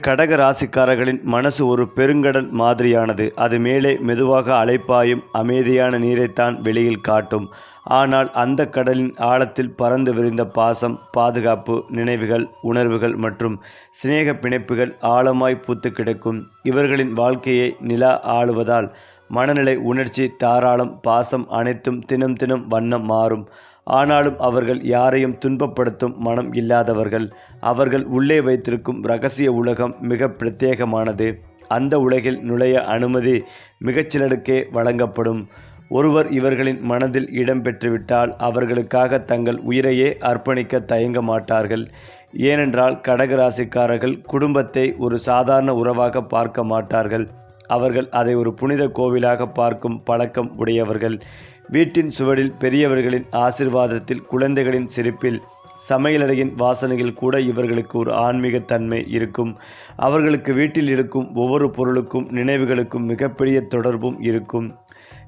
கடக ராசிக்காரர்களின் மனசு ஒரு பெருங்கடல் மாதிரியானது. அது மேலே மெதுவாக அலைப்பாயும் அமைதியான நீரைத்தான் வெளியில் காட்டும். ஆனால் அந்த கடலின் ஆழத்தில் பறந்து விரிந்த பாசம் பாதுகாப்பு நினைவுகள் உணர்வுகள் மற்றும் சிநேக பிணைப்புகள் ஆழமாய் பூத்து கிடக்கும். இவர்களின் வாழ்க்கையை நிலா ஆளுவதால் மனநிலை உணர்ச்சி தாராளம் பாசம் அனைத்தும் தினம் தினம் வண்ணம் மாறும். ஆனாலும் அவர்கள் யாரையும் துன்பப்படுத்தும் மனம் இல்லாதவர்கள். அவர்கள் உள்ளே வைத்திருக்கும் ரகசிய உலகம் மிக பிரத்யேகமானது. அந்த உலகில் நுழைய அனுமதி மிகச்சிலருக்கே வழங்கப்படும். ஒருவர் இவர்களின் மனதில் இடம் பெற்றுவிட்டால் அவர்களுக்காக தங்கள் உயிரையே அர்ப்பணிக்க தயங்க மாட்டார்கள். ஏனென்றால் கடகராசிக்காரர்கள் குடும்பத்தை ஒரு சாதாரண உறவாக பார்க்க மாட்டார்கள். அவர்கள் அதை ஒரு புனித கோவிலாக பார்க்கும் பழக்கம் உடையவர்கள். வீட்டின் சுவடில் பெரியவர்களின் ஆசிர்வாதத்தில் குழந்தைகளின் சிரிப்பில் சமையலறையின் வாசனையில் கூட இவர்களுக்கு ஒரு ஆன்மீக தன்மை இருக்கும். அவர்களுக்கு வீட்டில் இருக்கும் ஒவ்வொரு பொருளுக்கும் நினைவுகளுக்கும் மிகப்பெரிய தொடர்பும் இருக்கும்.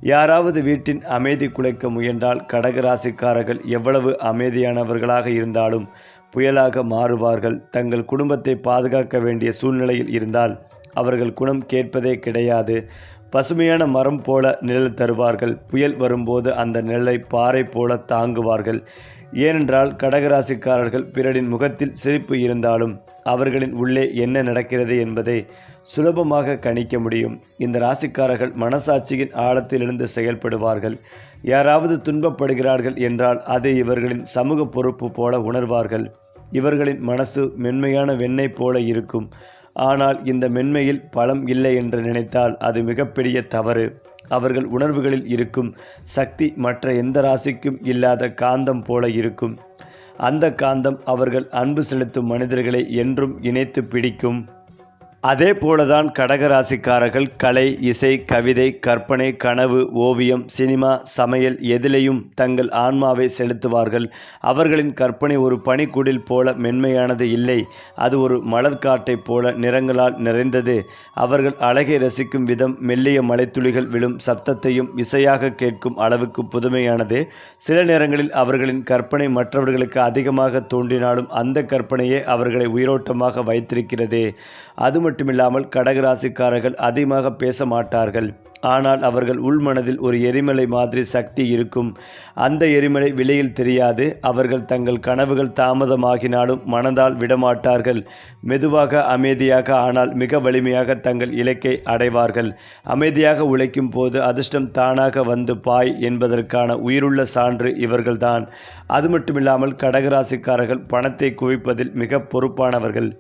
யாராவது வீட்டின் அமைதி குலைக்க முயன்றால் கடகராசிக்காரர்கள் எவ்வளவு அமைதியானவர்களாக இருந்தாலும் புயலாக மாறுவார்கள். தங்கள் குடும்பத்தை பாதுகாக்க வேண்டிய சூழ்நிலையில் இருந்தால் அவர்கள் குணம் கேட்பதே கிடையாது. பசுமையான மரம் போல நிழல் தருவார்கள். புயல் வரும்போது அந்த நிழலை பாறை போல தாங்குவார்கள். ஏனென்றால் கடகராசிக்காரர்கள் பிறரின் முகத்தில் சிரிப்பு இருந்தாலும் அவர்களின் உள்ளே என்ன நடக்கிறது என்பதை சுலபமாக கணிக்க முடியும். இந்த ராசிக்காரர்கள் மனசாட்சியின் ஆழத்திலிருந்து செயல்படுவார்கள். யாராவது துன்பப்படுகிறார்கள் என்றால் அதை இவர்களின் சமூக பொறுப்பு போல உணர்வார்கள். இவர்களின் மனசு மென்மையான வெண்ணெய் போல இருக்கும். ஆனால் இந்த மென்மையில் பலம் இல்லை என்று நினைத்தால் அது மிகப்பெரிய தவறு. அவர்கள் உணர்வுகளில் இருக்கும். சக்தி மற்ற எந்த ராசிக்கும் இல்லாத காந்தம் போல இருக்கும். அந்த காந்தம் அவர்கள் அன்பு செலுத்தும் மனிதர்களை என்றும் இணைத்து பிடிக்கும். அதே போலதான் கடகராசிக்காரர்கள் கலை இசை கவிதை கற்பனை கனவு ஓவியம் சினிமா சமையல் எதிலையும் தங்கள் ஆன்மாவை செலுத்துவார்கள். அவர்களின் கற்பனை ஒரு பனிக்குடில் போல மென்மையானது இல்லை. அது ஒரு மலர்காட்டைப் போல நிறங்களால் நிறைந்தது. அவர்கள் அழகை ரசிக்கும் விதம் மெல்லிய மலைத்துளிகள் விழும் சப்தத்தையும் இசையாக கேட்கும் அளவுக்கு புதுமையானது. சில நேரங்களில் அவர்களின் கற்பனை மற்றவர்களுக்கு அதிகமாக தோன்றினாலும் அந்த கற்பனையே அவர்களை உயிரோட்டமாக வைத்திருக்கிறது. அது மட்டுமில்லாமல் கடகராசிக்காரர்கள் அதிகமாக பேச மாட்டார்கள் ஆனால் அவர்கள் உள்மனதில் ஒரு எரிமலை மாதிரி சக்தி இருக்கும். அந்த எரிமலை விலையில் தெரியாது. அவர்கள் தங்கள் கனவுகள் தாமதமாகினாலும் மனதால் விடமாட்டார்கள். மெதுவாக அமைதியாக ஆனால் மிக வலிமையாக தங்கள் இலக்கை அடைவார்கள். அமைதியாக உழைக்கும் போது அதிர்ஷ்டம் தானாக வந்து பாய் என்பதற்கான உயிருள்ள சான்று இவர்கள்தான். அது மட்டுமில்லாமல் கடகராசிக்காரர்கள் பணத்தை குவிப்பதில் மிக பொறுப்பானவர்கள்.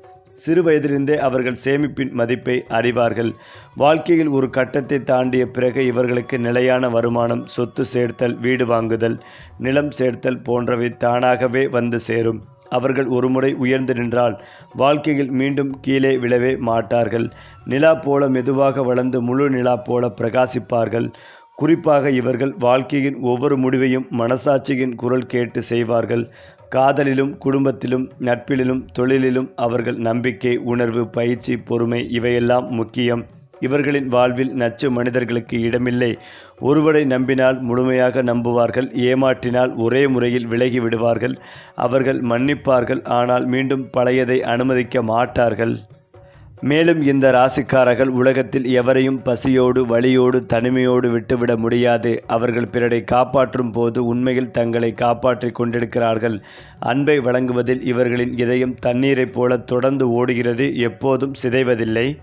சிறு வயதிலிருந்தே அவர்கள் சேமிப்பின் மதிப்பை அறிவார்கள். வாழ்க்கையில் ஒரு கட்டத்தை தாண்டிய பிறகு இவர்களுக்கு நிலையான வருமானம் சொத்து சேர்த்தல் வீடு வாங்குதல் நிலம் சேர்த்தல் போன்றவை தானாகவே வந்து சேரும். அவர்கள் ஒருமுறை உயர்ந்து நின்றால் வாழ்க்கையில் மீண்டும் கீழே விழவே மாட்டார்கள். நிலா போல மெதுவாக வளர்ந்து முழு நிலா போல பிரகாசிப்பார்கள். குறிப்பாக இவர்கள் வாழ்க்கையின் ஒவ்வொரு முடிவையும் மனசாட்சியின் குரல் கேட்டு செய்வார்கள். காதலிலும் குடும்பத்திலும் நட்பிலும் தொழிலிலும் அவர்கள் நம்பிக்கை உணர்வு பயிற்சி பொறுமை இவையெல்லாம் முக்கியம். இவர்களின் வாழ்வில் நச்சு மனிதர்களுக்கு இடமில்லை. ஒருவரை நம்பினால் முழுமையாக நம்புவார்கள். ஏமாற்றினால் ஒரே முறையில் விலகி விடுவார்கள். அவர்கள் மன்னிப்பார்கள். ஆனால் மீண்டும் பழையதை அனுமதிக்க மாட்டார்கள். மேலும் இந்த ராசிக்காரர்கள் உலகத்தில் எவரையும் பசியோடு வழியோடு தனிமையோடு விட்டுவிட முடியாது. அவர்கள் பிறரை காப்பாற்றும் போது உண்மையில் தங்களை காப்பாற்றி கொண்டிருக்கிறார்கள். அன்பை வழங்குவதில் இவர்களின் இதயம் தண்ணீரைப் போல தொடர்ந்து ஓடுகிறது. எப்போதும் சிதைவதில்லை.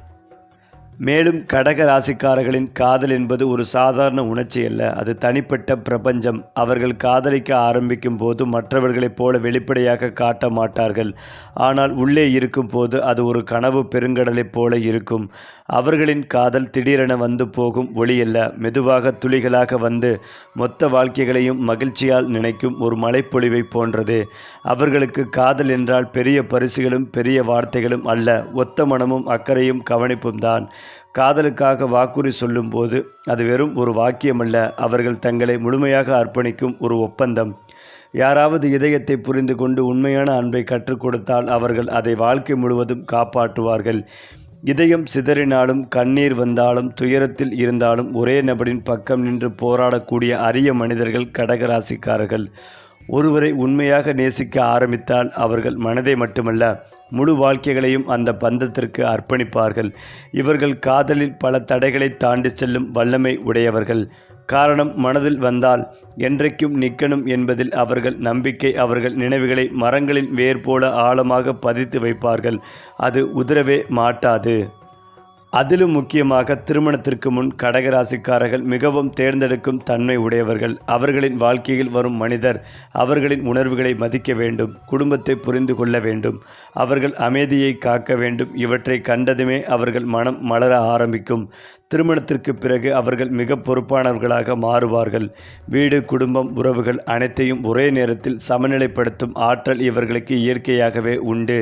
மேலும் கடக ராசிக்காரர்களின் காதல் என்பது ஒரு சாதாரண உணர்ச்சி அல்ல. அது தனிப்பட்ட பிரபஞ்சம். அவர்கள் காதலிக்க ஆரம்பிக்கும் போது மற்றவர்களைப் போல வெளிப்படையாக காட்ட மாட்டார்கள். ஆனால் உள்ளே இருக்கும் போது அது ஒரு கனவு பெருங்கடலைப் போல இருக்கும். அவர்களின் காதல் திடீரென வந்து போகும் ஒளியல்ல. மெதுவாக துளிகளாக வந்து மொத்த வாழ்க்கைகளையும் மகிழ்ச்சியால் நினைக்கும் ஒரு மலைப்பொழிவை போன்றது. அவர்களுக்கு காதல் என்றால் பெரிய பரிசுகளும் பெரிய வார்த்தைகளும் அல்ல. ஒத்த மனமும் அக்கறையும் கவனிப்பும் தான். காதலுக்காக வாக்குறுதி சொல்லும்போது அது வெறும் ஒரு வாக்கியமல்ல. அவர்கள் தங்களை முழுமையாக அர்ப்பணிக்கும் ஒரு ஒப்பந்தம். யாராவது இதயத்தை புரிந்து கொண்டு உண்மையான அன்பை கற்றுக் கொடுத்தால் அவர்கள் அதை வாழ்க்கை முழுவதும் காப்பாற்றுவார்கள். இதயம் சிதறினாலும் கண்ணீர் வந்தாலும் துயரத்தில் இருந்தாலும் ஒரே நபரின் பக்கம் நின்று போராடக்கூடிய அரிய மனிதர்கள் கடகராசிக்காரர்கள். ஒருவரை உண்மையாக நேசிக்க ஆரம்பித்தால் அவர்கள் மனதை மட்டுமல்ல முழு வாழ்க்கைகளையும் அந்த பந்தத்திற்கு அர்ப்பணிப்பார்கள். இவர்கள் காதலில் பல தடைகளை தாண்டி செல்லும் வல்லமை உடையவர்கள். காரணம் மனதில் வந்தால் என்றைக்கும் நிற்கணும் என்பதில் அவர்கள் நம்பிக்கை அவர்கள் நினைவுகளை மரங்களின் வேர் போல ஆழமாக பதித்து வைப்பார்கள். அது உதிரவே மாட்டாது. அதிலும் முக்கியமாக திருமணத்திற்கு முன் கடகராசிக்காரர்கள் மிகவும் தேர்ந்தெடுக்கும் தன்மை உடையவர்கள். அவர்களின் வாழ்க்கையில் வரும் மனிதர் அவர்களின் உணர்வுகளை மதிக்க வேண்டும் குடும்பத்தை புரிந்து கொள்ள வேண்டும். அவர்கள் அமைதியை காக்க வேண்டும். இவற்றை கண்டதுமே அவர்கள் மனம் மலர ஆரம்பிக்கும். திருமணத்திற்கு பிறகு அவர்கள் மிக பொறுப்பானவர்களாக மாறுவார்கள். வீடு குடும்பம் உறவுகள் அனைத்தையும் ஒரே நேரத்தில் சமநிலைப்படுத்தும் ஆற்றல் இவர்களுக்கு இயற்கையாகவே உண்டு.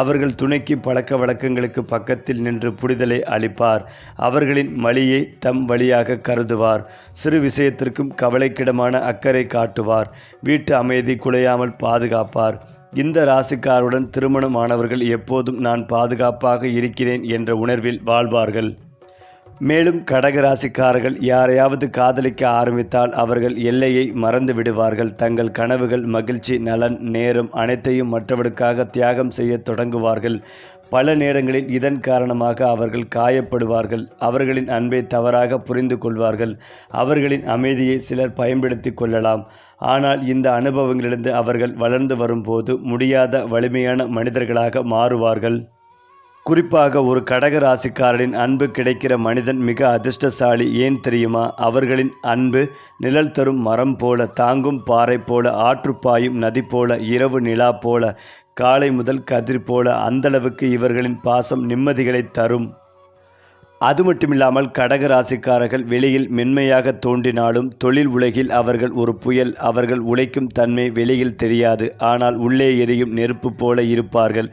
அவர்கள் துணைக்கு பழக்க வழக்கங்களுக்கு பக்கத்தில் நின்று புரிதலை அளிப்பார். அவர்களின் வழியை தம் வழியாக கருதுவார். சிறு விஷயத்திற்கும் கவலைக்கிடமான அக்கறை காட்டுவார். வீட்டு அமைதி குலையாமல் பாதுகாப்பார். இந்த ராசிக்காருடன் திருமணமானவர்கள் எப்போதும் நான் பாதுகாப்பாக இருக்கிறேன் என்ற உணர்வில் வாழ்வார்கள். மேலும் கடகராசிக்காரர்கள் யாரையாவது காதலிக்க ஆரம்பித்தால் அவர்கள் எல்லையை மறந்து விடுவார்கள். தங்கள் கனவுகள் மகிழ்ச்சி நலன் நேரம் அனைத்தையும் மற்றவர்களுக்காக தியாகம் செய்ய தொடங்குவார்கள். பல நேரங்களில் இதன் காரணமாக அவர்கள் காயப்படுவார்கள். அவர்களின் அன்பை தவறாக புரிந்து கொள்வார்கள். அவர்களின் அமைதியை சிலர் பயன்படுத்தி கொள்ளலாம். ஆனால் இந்த அனுபவங்களிலிருந்து அவர்கள் வளர்ந்து வரும்போது முடியாத வலிமையான மனிதர்களாக மாறுவார்கள். குறிப்பாக ஒரு கடக ராசிக்காரரின் அன்பு கிடைக்கிற மனிதன் மிக அதிர்ஷ்டசாலி. ஏன் தெரியுமா? அவர்களின் அன்பு நிழல் தரும் மரம் போல தாங்கும் பாறை போல ஆற்றுப்பாயும் நதி போல இரவு நிலா போல காலை முதல் கதிர் போல அந்தளவுக்கு இவர்களின் பாசம் நிம்மதிகளை தரும். அது மட்டுமில்லாமல் கடக ராசிக்காரர்கள் வெளியில் மென்மையாக தோன்றினாலும் தொழில் உலகில் அவர்கள் ஒரு புயல் அவர்கள் உழைக்கும் தன்மை வெளியில் தெரியாது. ஆனால் உள்ளே எரியும் நெருப்பு போல இருப்பார்கள்.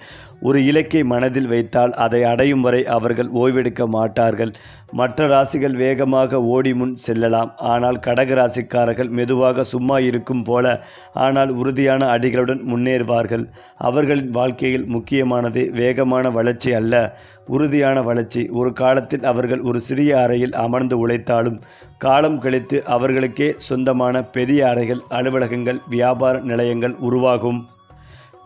ஒரு இலக்கை மனதில் வைத்தால் அதை அடையும் வரை அவர்கள் ஓய்வெடுக்க மாட்டார்கள். மற்ற ராசிகள் வேகமாக ஓடி முன் செல்லலாம். ஆனால் கடக ராசிக்காரர்கள் மெதுவாக சும்மா இருக்கும் போல ஆனால் உறுதியான அடிகளுடன் முன்னேறுவார்கள். அவர்களின் வாழ்க்கையில் முக்கியமானது வேகமான வளர்ச்சி அல்ல உறுதியான வளர்ச்சி. ஒரு காலத்தில் அவர்கள் ஒரு சிறிய அறையில் அமர்ந்து உழைத்தாலும் காலம் கழித்து அவர்களுக்கே சொந்தமான பெரிய அறைகள் அலுவலகங்கள் வியாபார நிலையங்கள் உருவாகும்.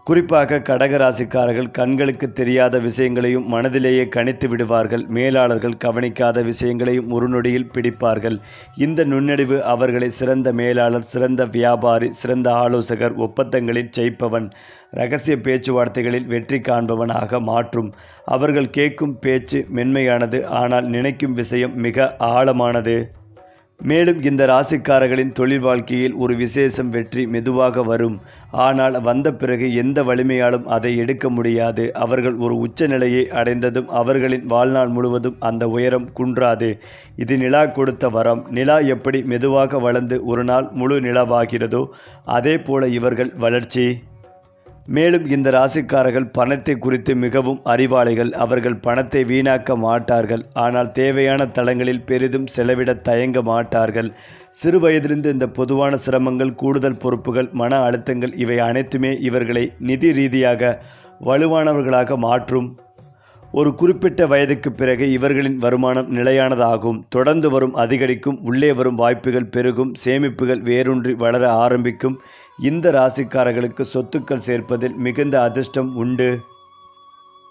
குறிப்பாக கடகராசிக்காரர்கள் கண்களுக்கு தெரியாத விஷயங்களையும் மனதிலேயே கணித்து விடுவார்கள். மேலாளர்கள் கவனிக்காத விஷயங்களையும் ஒரு நொடியில் பிடிப்பார்கள். இந்த நுண்ணறிவு அவர்களை சிறந்த மேலாளர் சிறந்த வியாபாரி சிறந்த ஆலோசகர் ஒப்பந்தங்களில் ஜெயிப்பவன் ரகசிய பேச்சுவார்த்தைகளில் வெற்றி காண்பவனாக மாற்றும். அவர்கள் கேட்கும் பேச்சு மென்மையானது ஆனால் நினைக்கும் விஷயம் மிக ஆழமானது. மேலும் இந்த ராசிக்காரர்களின் தொழில் வாழ்க்கையில் ஒரு விசேஷம் வெற்றி மெதுவாக வரும். ஆனால் வந்த பிறகு எந்த வலிமையாலும் அதை எடுக்க முடியாது. அவர்கள் ஒரு உச்சநிலையை அடைந்ததும் அவர்களின் வாழ்நாள் முழுவதும் அந்த உயரம் குன்றாது. இது நிலா கொடுத்த வரம். நிலா எப்படி மெதுவாக வளர்ந்து ஒரு நாள் முழு நிலவாகிறதோ அதே போல இவர்கள் வளர்ச்சி. மேலும் இந்த ராசிக்காரர்கள் பணத்தை குறித்து மிகவும் அறிவாளிகள். அவர்கள் பணத்தை வீணாக்க மாட்டார்கள். ஆனால் தேவையான தளங்களில் பெரிதும் செலவிட தயங்க மாட்டார்கள். சிறு வயதிலிருந்து இந்த பொதுவான சிரமங்கள் கூடுதல் பொறுப்புகள் மன அழுத்தங்கள் இவை அனைத்துமே இவர்களை நிதி ரீதியாக வலுவானவர்களாக மாற்றும். ஒரு குறிப்பிட்ட வயதுக்கு பிறகு இவர்களின் வருமானம் நிலையானதாகும். தொடர்ந்து வரும் அதிகரிக்கும் உள்ளே வரும் வாய்ப்புகள் பெருகும் சேமிப்புகள் வேரூன்றி வளர ஆரம்பிக்கும். இந்த ராசிக்காரர்களுக்கு சொத்துக்கள் சேர்ப்பதில் மிகுந்த அதிர்ஷ்டம் உண்டு.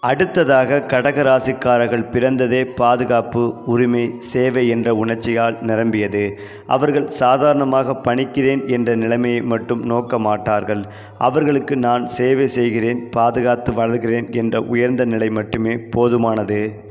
அடுத்ததாக கடக ராசிக்காரர்கள் பிறந்ததே பாதுகாப்பு உரிமை சேவை என்ற உணர்ச்சியால் நிரம்பியது. அவர்கள் சாதாரணமாக பணிக்கிறேன் என்ற நிலைமையை மட்டும் நோக்க மாட்டார்கள். அவர்களுக்கு நான் சேவை செய்கிறேன் பாதுகாத்து வளர்கிறேன் என்ற உயர்ந்த நிலை மட்டுமே போதுமானது.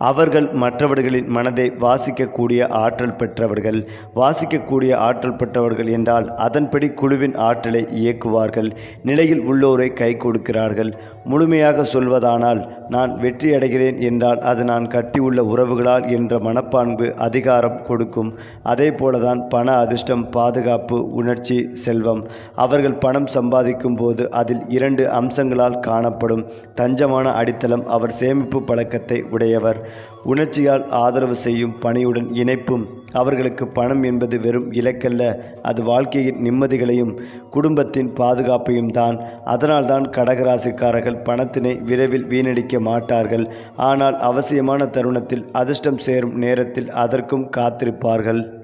அவர்கள் மற்றவர்களின் மனதை வாசிக்கக்கூடிய ஆற்றல் பெற்றவர்கள் வாசிக்கக்கூடிய ஆற்றல் பெற்றவர்கள் என்றால் அதன்படி குழுவின் ஆற்றலை இயக்குவார்கள் நிலையில் உள்ளோரை கை கொடுக்கிறார்கள். முழுமையாக சொல்வதானால் நான் வெற்றி அடைகிறேன் என்றால் அது நான் கட்டியுள்ள உறவுகளால் என்ற மனப்பான்பு அதிகாரம் கொடுக்கும். அதே போலதான் பண அதிர்ஷ்டம் பாதுகாப்பு உணர்ச்சி செல்வம். அவர்கள் பணம் சம்பாதிக்கும் போது அதில் இரண்டு அம்சங்களால் காணப்படும். தஞ்சமான அடித்தளம் அவர் சேமிப்பு பழக்கத்தை உடையவர். உணர்ச்சியால் ஆதரவு செய்யும் பணியுடன் இணைப்பும் அவர்களுக்கு பணம் என்பது வெறும் இலக்கல்ல அது வாழ்க்கையின் நிம்மதிகளையும் குடும்பத்தின் பாதுகாப்பையும் தான். அதனால்தான் கடகராசிக்காரர்கள் பணத்தினை விரைவில் வீணடிக்க மாட்டார்கள். ஆனால் அவசியமான தருணத்தில் அதிர்ஷ்டம் சேரும் நேரத்தில் அதற்கும் காத்திருப்பார்கள்.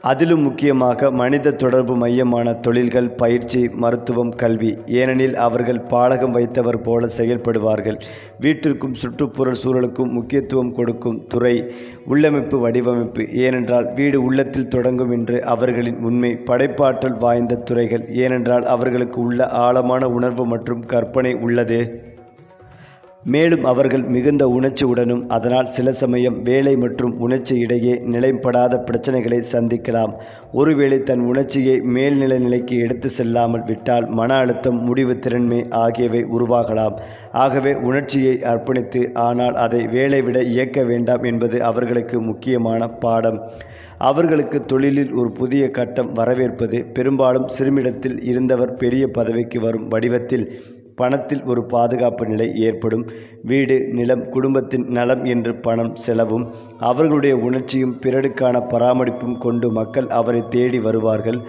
அதிலும் முக்கியமாக மனித தொடர்பு மையமான தொழில்கள் பயிற்சி மருத்துவம் கல்வி. ஏனெனில் அவர்கள் பாலகம் வைத்தவர் போல செயல்படுவார்கள். வீட்டிற்கும் சுற்றுப்புற சூழலுக்கும் முக்கியத்துவம் கொடுக்கும் துறை உள்ளமைப்பு வடிவமைப்பு. ஏனென்றால் வீடு உள்ளத்தில் தொடங்கும் என்று அவர்களின் உண்மை படைப்பாற்றல் வாய்ந்த துறைகள். ஏனென்றால் அவர்களுக்கு உள்ள ஆழமான உணர்வு மற்றும் கற்பனை உள்ளது. மேலும் அவர்கள் மிகுந்த உணர்ச்சியுடனும் அதனால் சில சமயம் வேலை மற்றும் உணர்ச்சி இடையே நிலைப்படாத பிரச்சனைகளை சந்திக்கலாம். ஒருவேளை தன் உணர்ச்சியை மேல்நிலை நிலைக்கு எடுத்து செல்லாமல் விட்டால் மன அழுத்தம் முடிவு திறன்மை ஆகியவை உருவாகலாம். ஆகவே உணர்ச்சியை அர்ப்பணித்து ஆனால் அதை வேலை விட இயக்க வேண்டாம் என்பது அவர்களுக்கு முக்கியமான பாடம். அவர்களுக்கு தொழிலில் ஒரு புதிய கட்டம் வரவேற்பது பெரும்பாலும் சிறுமிடத்தில் இருந்தவர் பெரிய பதவிக்கு வரும் வடிவத்தில் பணத்தில் ஒரு பாதுகாப்பு நிலை ஏற்படும். வீடு நிலம் குடும்பத்தின் நலம் என்று பணம் செலவும். அவர்களுடைய உணர்ச்சியும் பிறருக்கான பராமரிப்பும் கொண்டு மக்கள் அவரை தேடி வருவார்கள்.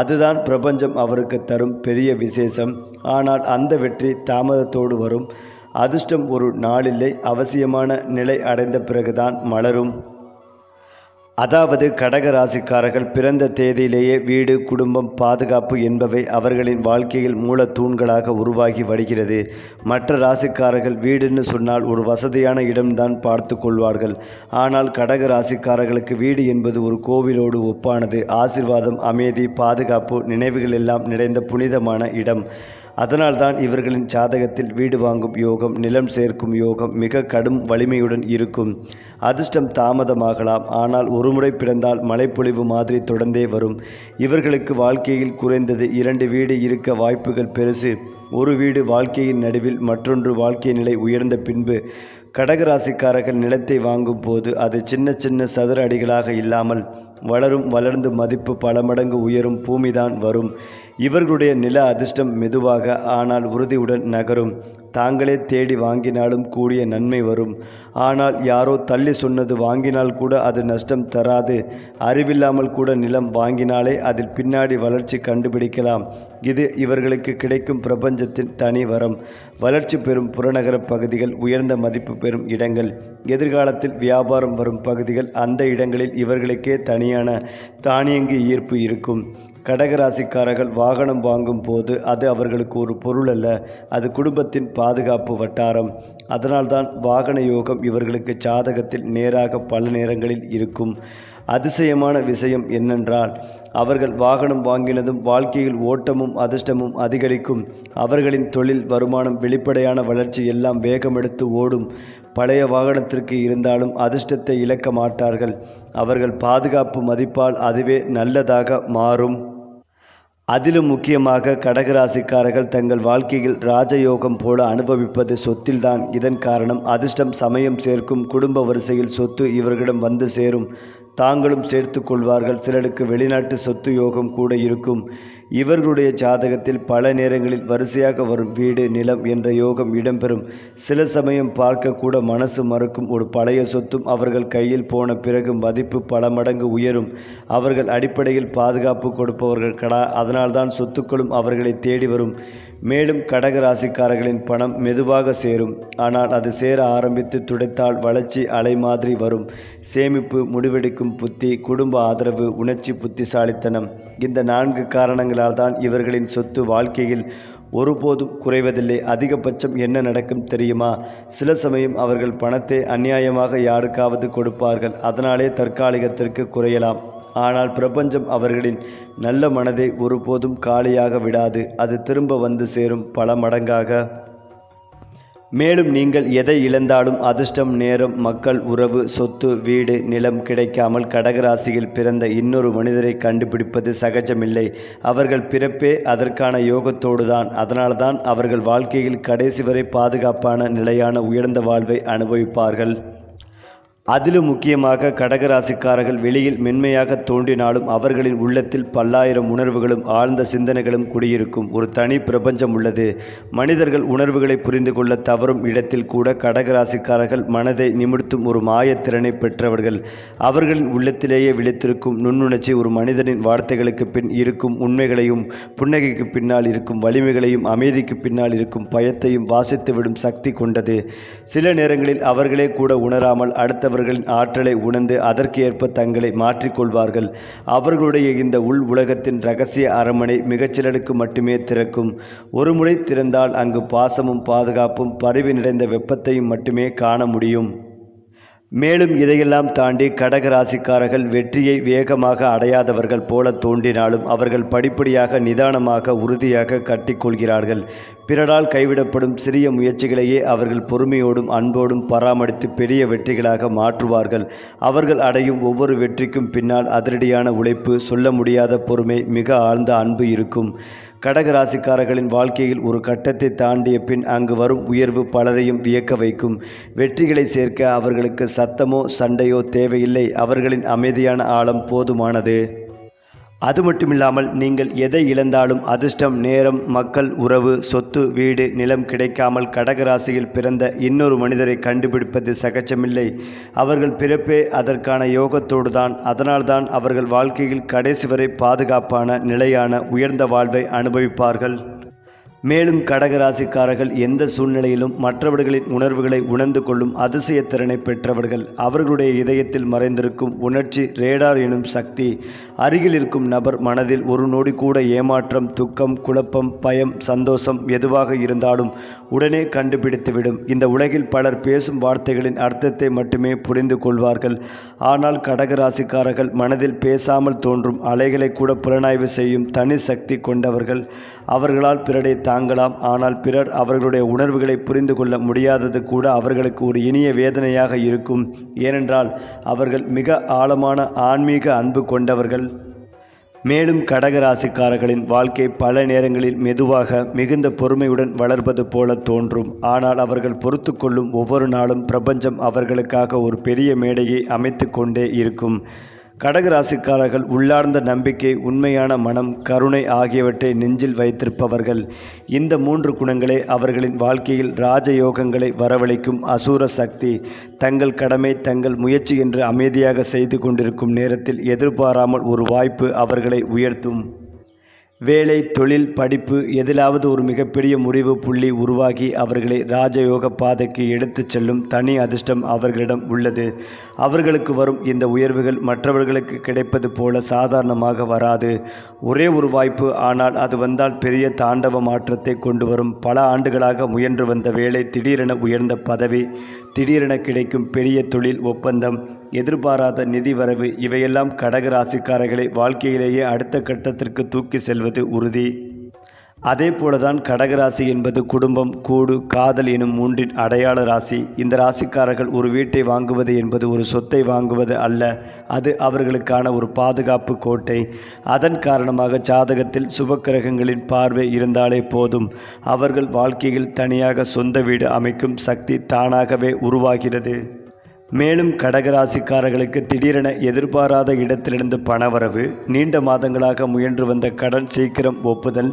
அதுதான் பிரபஞ்சம் அவருக்கு தரும் பெரிய விசேஷம். ஆனால் அந்த வெற்றி தாமதத்தோடு வரும். அதிர்ஷ்டம் ஒரு நாளில்லை அவசியமான நிலை அடைந்த பிறகுதான் மலரும். அதாவது கடக ராசிக்காரர்கள் பிறந்த தேதியிலேயே வீடு குடும்பம் பாதுகாப்பு என்பவை அவர்களின் வாழ்க்கையில் மூல தூண்களாக உருவாகி வருகிறது. மற்ற ராசிக்காரர்கள் வீடுன்னு சொன்னால் ஒரு வசதியான இடம்தான் பார்த்து கொள்வார்கள். ஆனால் கடக ராசிக்காரர்களுக்கு வீடு என்பது ஒரு கோவிலோடு ஒப்பானது. ஆசிர்வாதம் அமைதி பாதுகாப்பு நினைவுகள் எல்லாம் நிறைந்த புனிதமான இடம். அதனால்தான் இவர்களின் ஜாதகத்தில் வீடு வாங்கும் யோகம் நிலம் சேர்க்கும் யோகம் மிக கடும் வலிமையுடன் இருக்கும். அதிர்ஷ்டம் தாமதமாகலாம். ஆனால் ஒருமுறை பிறந்தால் மழைப்பொழிவு மாதிரி தொடர்ந்தே வரும். இவர்களுக்கு வாழ்க்கையில் குறைந்தது இரண்டு வீடு இருக்க வாய்ப்புகள் பெருசு. ஒரு வீடு வாழ்க்கையின் நடுவில் மற்றொன்று வாழ்க்கை நிலை உயர்ந்த பின்பு கடகராசிக்காரர்கள் நிலத்தை வாங்கும் போது அது சின்ன சின்ன சதுர அடிகளாக இல்லாமல் வளரும் வளர்ந்து மதிப்பு பல மடங்கு உயரும் பூமிதான் வரும். இவர்களுடைய நில அதிர்ஷ்டம் மெதுவாக ஆனால் உறுதியுடன் நகரும். தாங்களே தேடி வாங்கினாலும் கூடிய நன்மை வரும். ஆனால் யாரோ தள்ளி சொன்னது வாங்கினால் கூட அது நஷ்டம் தராது. அறிவில்லாமல் கூட நிலம் வாங்கினாலே அதில் பின்னாடி வளர்ச்சி கண்டுபிடிக்கலாம். இது இவர்களுக்கு கிடைக்கும் பிரபஞ்சத்தின் தனி வரம். வளர்ச்சி பெறும் புறநகர பகுதிகள் உயர்ந்த மதிப்பு பெறும் இடங்கள். எதிர்காலத்தில் வியாபாரம் வரும் பகுதிகள் அந்த இடங்களில் இவர்களுக்கே தனியான தானியங்கி ஈர்ப்பு இருக்கும். கடகராசிக்காரர்கள் வாகனம் வாங்கும் போது அது அவர்களுக்கு ஒரு பொருள் அல்ல அது குடும்பத்தின் பாதுகாப்பு வட்டாரம். அதனால்தான் வாகன யோகம் இவர்களுக்கு சாதகத்தில் நேராக பல நேரங்களில் இருக்கும். அதிசயமான விஷயம் என்னென்றால் அவர்கள் வாகனம் வாங்கினதும் வாழ்க்கையில் ஓட்டமும் அதிர்ஷ்டமும் அதிகரிக்கும். அவர்களின் தொழில் வருமானம் வெளிப்படையான வளர்ச்சி எல்லாம் வேகமெடுத்து ஓடும். பழைய வாகனத்திற்கு இருந்தாலும் அதிர்ஷ்டத்தை இழக்க மாட்டார்கள். அவர்கள் பாதுகாப்பு மதிப்பால் அதுவே நல்லதாக மாறும். அதிலும் முக்கியமாக கடகராசிக்காரர்கள் தங்கள் வாழ்க்கையில் ராஜயோகம் போல அனுபவிப்பது சொத்தில்தான். இதன் காரணம் அதிர்ஷ்டம் சமயம் சேர்க்கும் குடும்ப வரிசையில் சொத்து இவர்களிடம் வந்து சேரும். தாங்களும் சேர்த்து கொள்வார்கள். சிலருக்கு வெளிநாட்டு சொத்து யோகம் கூட இருக்கும். இவர்களுடைய ஜாதகத்தில் பல நேரங்களில் வரிசையாக வரும் வீடு நிலம் என்ற யோகம் இடம்பெறும். சில சமயம் பார்க்கக்கூட மனசு மறுக்கும். ஒரு பழைய சொத்தும் அவர்கள் கையில் போன பிறகு மதிப்பு பல மடங்கு உயரும். அவர்கள் அடிப்படையில் பாதுகாப்பு கொடுப்பவர்கள் கடா அதனால்தான் சொத்துக்களும் அவர்களை தேடி வரும். மேலும் கடக ராசிக்காரர்களின் பணம் மெதுவாக சேரும். ஆனால் அது சேர ஆரம்பித்து துடைத்தால் வளர்ச்சி அலை மாதிரி வரும். சேமிப்பு முடிவெடுக்கும் புத்தி குடும்ப ஆதரவு உணர்ச்சி புத்திசாலித்தனம். இந்த நான்கு காரணங்களால் தான் இவர்களின் சொத்து வாழ்க்கையில் ஒருபோதும் குறைவதில்லை. அதிகபட்சம் என்ன நடக்கும் தெரியுமா? சில சமயம் அவர்கள் பணத்தை அநியாயமாக யாருக்காவது கொடுப்பார்கள். அதனாலே தற்காலிகத்திற்கு குறையலாம். ஆனால் பிரபஞ்சம் அவர்களின் நல்ல மனதை ஒருபோதும் காலியாக விடாது. அது திரும்ப வந்து சேரும் பல மடங்காக. மேலும் நீங்கள் எதை இழந்தாலும் அதிர்ஷ்டம் நேரம் மக்கள் உறவு சொத்து வீடு நிலம் கிடைக்காமல் கடகராசியில் பிறந்த இன்னொரு மனிதரை கண்டுபிடிப்பது சகஜமில்லை. அவர்கள் பிறப்பே அதற்கான யோகத்தோடு தான் அதனால்தான் அவர்கள் வாழ்க்கையில் கடைசி வரை பாதுகாப்பான நிலையான உயர்ந்த வாழ்வை அனுபவிப்பார்கள். அதிலும் முக்கியமாக கடகராசிக்காரர்கள் வெளியில் மென்மையாக தோன்றினாலும் அவர்களின் உள்ளத்தில் பல்லாயிரம் உணர்வுகளும் ஆழ்ந்த சிந்தனைகளும் குடியிருக்கும் ஒரு தனி பிரபஞ்சம் உள்ளது. மனிதர்கள் உணர்வுகளை புரிந்து கொள்ள தவறும் இடத்தில் கூட கடகராசிக்காரர்கள் மனதை நிமிர்த்தும் ஒரு மாயத்திறனை பெற்றவர்கள். அவர்களின் உள்ளத்திலேயே விழித்திருக்கும் நுண்ணுணர்ச்சி ஒரு மனிதனின் வார்த்தைகளுக்கு பின் இருக்கும் உண்மைகளையும் புன்னகைக்கு பின்னால் இருக்கும் வலிமைகளையும் அமைதிக்கு பின்னால் இருக்கும் பயத்தையும் வாசித்துவிடும் சக்தி கொண்டது. சில நேரங்களில் அவர்களே கூட உணராமல் அடுத்தவர் அவர்களின் ஆற்றலை உணர்ந்து அதற்கேற்ப தங்களை மாற்றிக்கொள்வார்கள். அவர்களுடைய இந்த உள் உலகத்தின் ரகசிய அரண்மனை மிகச்சிலருக்கு மட்டுமே திறக்கும். ஒருமுறை திறந்தால் அங்கு பாசமும் பாதுகாப்பும் பரிவு நிறைந்த வெப்பத்தையும் மட்டுமே காண முடியும். மேலும் இதையெல்லாம் தாண்டி கடக ராசிக்காரர்கள் வெற்றியை வேகமாக அடையாதவர்கள் போல தோன்றினாலும் அவர்கள் படிப்படியாக நிதானமாக உறுதியாக கட்டிக்கொள்கிறார்கள். பிறரால் கைவிடப்படும் சிறிய முயற்சிகளையே அவர்கள் பொறுமையோடும் அன்போடும் பராமரித்து பெரிய வெற்றிகளாக மாற்றுவார்கள். அவர்கள் அடையும் ஒவ்வொரு வெற்றிக்கும் பின்னால் அதிரடியான உழைப்பு சொல்ல முடியாத பொறுமை மிக ஆழ்ந்த அன்பு இருக்கும். கடக ராசிக்காரர்களின் வாழ்க்கையில் ஒரு கட்டத்தை தாண்டிய பின் அங்கு வரும் உயர்வு பலரையும் வியக்க வைக்கும். வெற்றிகளை சேர்க்க அவர்களுக்கு சத்தமோ சண்டையோ தேவையில்லை. அவர்களின் அமைதியான ஆழம் போதுமானது. அது மட்டுமில்லாமல் நீங்கள் எதை இழந்தாலும் அதிர்ஷ்டம் நேரம் மக்கள் உறவு சொத்து வீடு நிலம் கிடைக்காமல் கடகராசியில் பிறந்த இன்னொரு மனிதரை கண்டுபிடிப்பது சகஜமில்லை. அவர்கள் பிறப்பே அதற்கான யோகத்தோடு தான் அதனால்தான் அவர்கள் வாழ்க்கையில் கடைசி வரை பாதுகாப்பான நிலையான உயர்ந்த வாழ்வை அனுபவிப்பார்கள். மேலும் கடகராசிக்காரர்கள் எந்த சூழ்நிலையிலும் மற்றவர்களின் உணர்வுகளை உணர்ந்து கொள்ளும் அதிசய திறனை பெற்றவர்கள். அவர்களுடைய இதயத்தில் மறைந்திருக்கும் உணர்ச்சி ரேடார் எனும் சக்தி அருகில் இருக்கும் நபர் மனதில் ஒரு நொடி கூட ஏமாற்றம் துக்கம் குழப்பம் பயம் சந்தோஷம் எதுவாக இருந்தாலும் உடனே கண்டுபிடித்துவிடும் இந்த உலகில் பலர் பேசும் வார்த்தைகளின் அர்த்தத்தை மட்டுமே புரிந்து கொள்வார்கள். ஆனால் கடகராசிக்காரர்கள் மனதில் பேசாமல் தோன்றும் அலைகளை கூட புலனாய்வு செய்யும் தனி சக்தி கொண்டவர்கள் அவர்களால் பிறரை தாங்கலாம். ஆனால் பிறர் அவர்களுடைய உணர்வுகளை புரிந்து கொள்ள முடியாதது கூட அவர்களுக்கு ஒரு இனிய வேதனையாக இருக்கும். ஏனென்றால் அவர்கள் மிக ஆழமான ஆன்மீக அன்பு கொண்டவர்கள். மேலும் கடகராசிக்காரர்களின் வாழ்க்கை பல நேரங்களில் மெதுவாக மிகுந்த பொறுமையுடன் வளர்வது போல தோன்றும். ஆனால் அவர்கள் பொறுத்து கொள்ளும் ஒவ்வொரு நாளும் பிரபஞ்சம் அவர்களுக்காக ஒரு பெரிய மேடையை அமைத்து கொண்டே இருக்கும். கடகராசிக்காரர்கள் உள்ளார்ந்த நம்பிக்கை உண்மையான மனம் கருணை ஆகியவற்றை நெஞ்சில் வைத்திருப்பவர்கள். இந்த மூன்று குணங்களே அவர்களின் வாழ்க்கையில் ராஜயோகங்களை வரவழைக்கும் அசூர சக்தி. தங்கள் கடமை தங்கள் முயற்சி என்று அமைதியாக செய்து கொண்டிருக்கும் நேரத்தில் எதிர்பாராமல் ஒரு வாய்ப்பு அவர்களை உயர்த்தும். வேலை தொழில் படிப்பு எதிலாவது ஒரு மிகப்பெரிய முடிவு புள்ளி உருவாகி அவர்களை ராஜயோக பாதைக்கு எடுத்துச் செல்லும் தனி அதிர்ஷ்டம் அவர்களிடம் உள்ளது. அவர்களுக்கு வரும் இந்த உயர்வுகள் மற்றவர்களுக்கு கிடைப்பது போல சாதாரணமாக வராது. ஒரே ஒரு வாய்ப்பு ஆனால் அது வந்தால் பெரிய தாண்டவ மாற்றத்தை கொண்டு வரும். பல ஆண்டுகளாக முயன்று வந்த வேலை திடீரென உயர்ந்த பதவி திடீரென கிடைக்கும் பெரிய தொழில் ஒப்பந்தம் எதிர்பாராத நிதி வரவு இவையெல்லாம் கடக ராசிக்காரர்களை வாழ்க்கையிலேயே அடுத்த கட்டத்திற்கு தூக்கி செல்வது உறுதி. அதே போலதான் கடகராசி என்பது குடும்பம் கூடு காதல் எனும் மூன்றின் அடையாள ராசி. இந்த ராசிக்காரர்கள் ஒரு வீட்டை வாங்குவது என்பது ஒரு சொத்தை வாங்குவது அல்ல அது அவர்களுக்கான ஒரு பாதுகாப்பு கோட்டை. அதன் காரணமாக ஜாதகத்தில் சுபக்கிரகங்களின் பார்வை இருந்தாலே போதும். அவர்கள் வாழ்க்கையில் தனியாக சொந்த வீடு அமைக்கும் சக்தி தானாகவே உருவாகிறது. மேலும் கடகராசிக்காரர்களுக்கு திடீரென எதிர்பாராத இடத்திலிருந்து பணவரவு நீண்ட மாதங்களாக முயன்று வந்த கடன் சீக்கிரம் ஒப்புதல்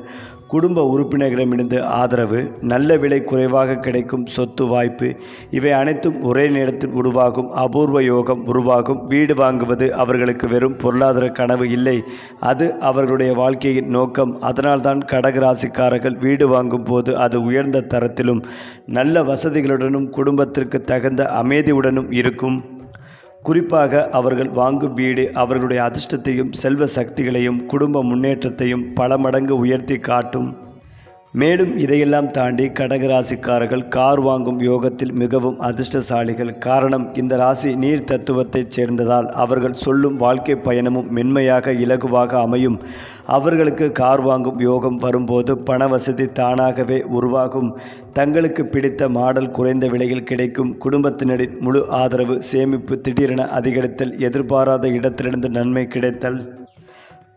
குடும்ப உறுப்பினர்களிடமிருந்து ஆதரவு நல்ல விலை குறைவாக கிடைக்கும் சொத்து வாய்ப்பு இவை அனைத்தும் ஒரே நேரத்தில் உருவாகும் அபூர்வ யோகம் உருவாகும். வீடு வாங்குவது அவர்களுக்கு வெறும் பொருளாதார கனவு இல்லை. அது அவர்களுடைய வாழ்க்கையின் நோக்கம். அதனால்தான் கடகராசிக்காரர்கள் வீடு வாங்கும் போது அது உயர்ந்த தரத்திலும் நல்ல வசதிகளுடனும் குடும்பத்திற்கு தகுந்த அமைதியுடனும் இருக்கும். குறிப்பாக அவர்கள் வாங்கும் வீடு அவர்களுடைய அதிர்ஷ்டத்தையும் செல்வ சக்திகளையும் குடும்ப முன்னேற்றத்தையும் பல மடங்கு உயர்த்தி காட்டும் மேலும் இதையெல்லாம் தாண்டி கடகராசிக்காரர்கள் கார் வாங்கும் யோகத்தில் மிகவும் அதிர்ஷ்டசாலிகள். காரணம் இந்த ராசி நீர் தத்துவத்தைச் சேர்ந்ததால் அவர்கள் சொல்லும் வாழ்க்கை பயணமும் மென்மையாக இலகுவாக அமையும். அவர்களுக்கு கார் வாங்கும் யோகம் வரும்போது பண வசதி தானாகவே உருவாகும். தங்களுக்கு பிடித்த மாடல் குறைந்த விலையில் கிடைக்கும். குடும்பத்தினரின் முழு ஆதரவு சேமிப்பு திடீரென அதிகரித்தல் எதிர்பாராத இடத்திலிருந்து நன்மை கிடைத்தல்.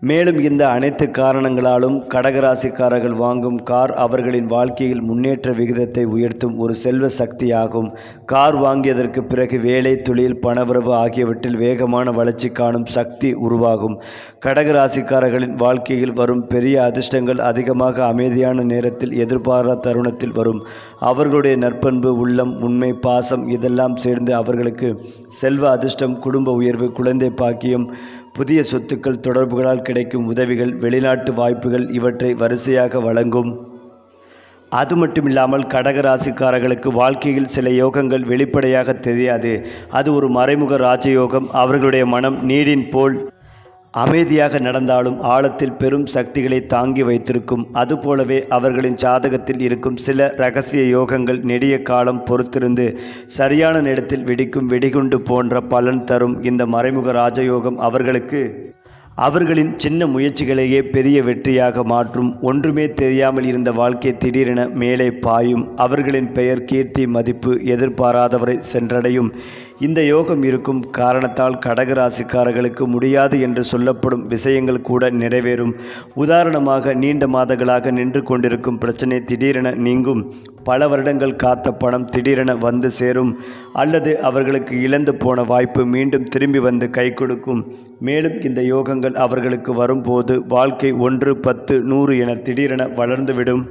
மேலும் இந்த அனைத்து காரணங்களாலும் கடகராசிக்காரர்கள் வாங்கும் கார் அவர்களின் வாழ்க்கையில் முன்னேற்ற விகிதத்தை உயர்த்தும் ஒரு செல்வ சக்தியாகும். கார் வாங்கியதற்கு பிறகு வேலை தொழில் பணவரவு ஆகியவற்றில் வேகமான வளர்ச்சி காணும் சக்தி உருவாகும். கடகராசிக்காரர்களின் வாழ்க்கையில் வரும் பெரிய அதிர்ஷ்டங்கள் அதிகமாக அமைதியான நேரத்தில் எதிர்பாராத தருணத்தில் வரும். அவர்களுடைய நற்பண்பு உள்ளம் உண்மை பாசம் இதெல்லாம் சேர்ந்து அவர்களுக்கு செல்வ அதிர்ஷ்டம் குடும்ப உயர்வு குழந்தை பாக்கியம் புதிய சொத்துக்கள் தொடர்புகளால் கிடைக்கும் உதவிகள் வெளிநாட்டு வாய்ப்புகள் இவற்றை வரிசையாக வழங்கும். அது மட்டும் இல்லாமல் கடகராசிக்காரர்களுக்கு வாழ்க்கையில் சில யோகங்கள் வெளிப்படையாக தெரியாது. அது ஒரு மறைமுக ராஜயோகம். அவர்களுடைய மனம் நீரின் போல் அமைதியாக நடந்தாலும் ஆழத்தில் பெரும் சக்திகளை தாங்கி வைத்திருக்கும். அதுபோலவே அவர்களின் ஜாதகத்தில் இருக்கும் சில ரகசிய யோகங்கள் நெடிய காலம் பொறுத்திருந்து சரியான நேரத்தில் வெடிக்கும் வெடிகுண்டு போன்ற பலன் தரும் இந்த மறைமுக ராஜயோகம் அவர்களுக்கு. அவர்களின் சின்ன முயற்சிகளையே பெரிய வெற்றியாக மாற்றும். ஒன்றுமே தெரியாமல் இருந்த வாழ்க்கை திடீரென மேலே பாயும். அவர்களின் பெயர் கீர்த்தி மதிப்பு எதிர்பாராதவரை சென்றடையும். இந்த யோகம் இருக்கும் காரணத்தால் கடகராசிக்காரர்களுக்கு முடியாது என்று சொல்லப்படும் விஷயங்கள் கூட நிறைவேறும். உதாரணமாக நீண்ட மாதங்களாக நின்று கொண்டிருக்கும் பிரச்சனை திடீரென நீங்கும். பல வருடங்கள் காத்த பணம் திடீரென வந்து சேரும். அல்லது அவர்களுக்கு இழந்து போன வாய்ப்பு மீண்டும் திரும்பி வந்து கை கொடுக்கும். மேலும் இந்த யோகங்கள் அவர்களுக்கு வரும்போது வாழ்க்கை ஒன்று பத்து நூறு என திடீரென வளர்ந்துவிடும்.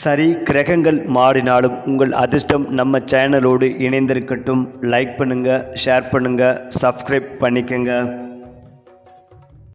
சரி கிரகங்கள் மாறினாலும் உங்கள் அதிர்ஷ்டம் நம்ம சேனலோடு இணைந்திருக்கட்டும். லைக் பண்ணுங்கள் ஷேர் பண்ணுங்கள் சப்ஸ்கிரைப் பண்ணிக்கங்க.